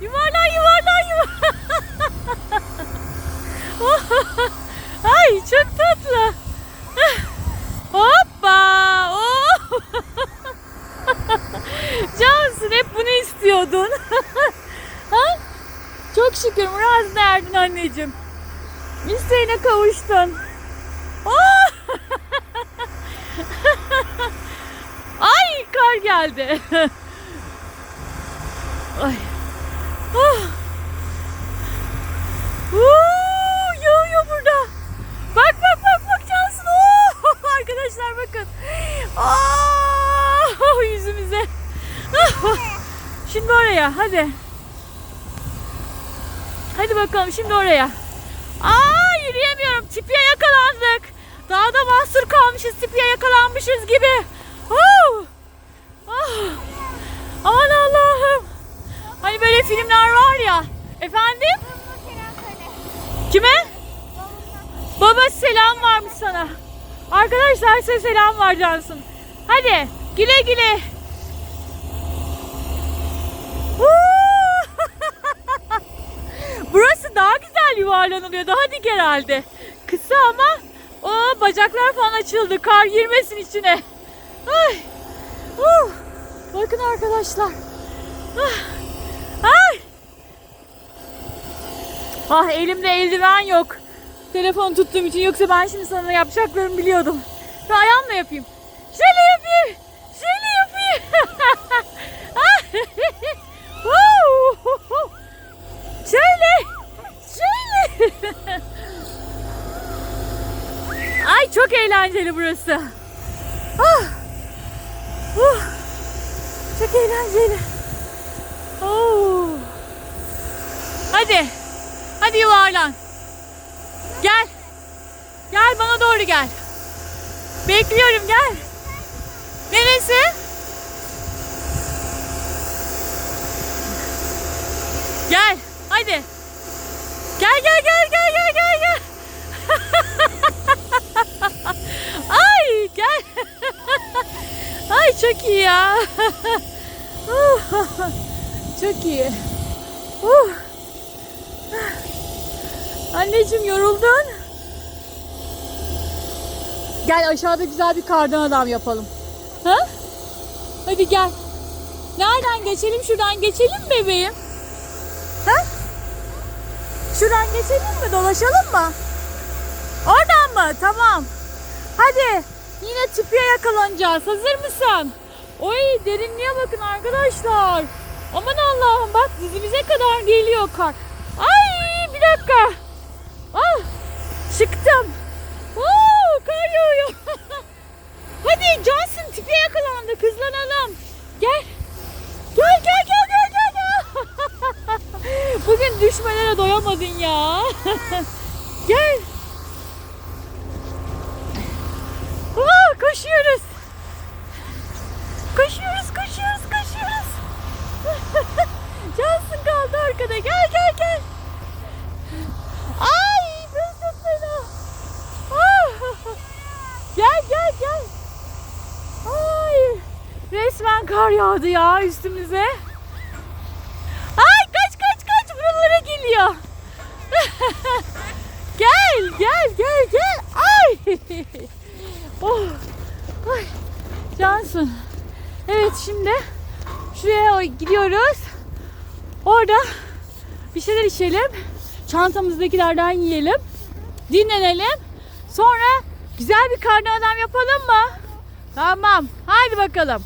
Yuvarlan yuvarlan yuvarlan. Ay çok tatlı. Hoppa. Oh. Cansın hep bunu istiyordun. ha? Çok şükür Murat erdin anneciğim. İsteğine kavuştun. Oh! Ay kar geldi. Ay. Ah. Uuu, yağıyor burada. Bak bak bak bak Cansın. Oo, arkadaşlar bakın. Aa, yüzümüze. Şimdi oraya hadi. Hadi bakalım şimdi oraya. Aa yürüyemiyorum. Tipiye yakalandık. Dağda mahsur kalmışız. Tipiye yakalanmışız gibi. Huu. Ah. Aman Allah'ım. Hani böyle filmler var ya. Efendim? Kime? Baba selam varmış sana. Arkadaşlar size selam var Cansın. Hadi güle güle. Burası daha güzel yuvarlanılıyor. Daha dik herhalde. Kısa ama o bacaklar falan açıldı. Kar girmesin içine. Ay. Uh. Bakın arkadaşlar. Ah. Ay. Ah elimde eldiven yok. Telefon tuttuğum için yoksa ben şimdi sana yapacaklarımı biliyordum. Ve ayağımla yapayım. Şöyle yapayım. Şöyle yapayım. Şöyle. Şöyle. Ay çok eğlenceli burası. Ah. Uh. Çok eğlenceli. Oo. Hadi. Hadi yuvarlan. Gel. Gel bana doğru gel. Bekliyorum gel. Neresi? Gel. Hadi. Gel gel gel gel gel gel gel. Ay gel. Ay çok iyi ya. çok iyi. Uh. Anneciğim yoruldun. Gel aşağıda güzel bir kardan adam yapalım. Ha? Hadi gel. Nereden geçelim? Şuradan geçelim bebeğim? Ha? Şuradan geçelim mi? Dolaşalım mı? Oradan mı? Tamam. Hadi. Yine tipiye yakalanacağız. Hazır mısın? Oy derinliğe bakın arkadaşlar. Aman Allah'ım bak dizimize kadar geliyor kar. Ay bir dakika. Ah çıktım. Oo, kar yağıyor. Hadi Johnson tipiye yakalandık. Hızlanalım. Gel. Gel gel gel gel gel. gel. Düşmelere doyamadın ya. gel. Aa, koşuyoruz. Koşuyoruz, koşuyoruz, koşuyoruz. Johnson kaldı arkada. Gel, gel, gel. Ay, burası çok fena. Ah. Gel, gel, gel. Ay, resmen kar yağdı ya üstümüze. gel, gel, gel, gel. Ay. oh. Ay. Cansın. Evet şimdi şuraya gidiyoruz. Orada bir şeyler içelim. Çantamızdakilerden yiyelim. Dinlenelim. Sonra güzel bir karnı adam yapalım mı? Tamam. Haydi bakalım.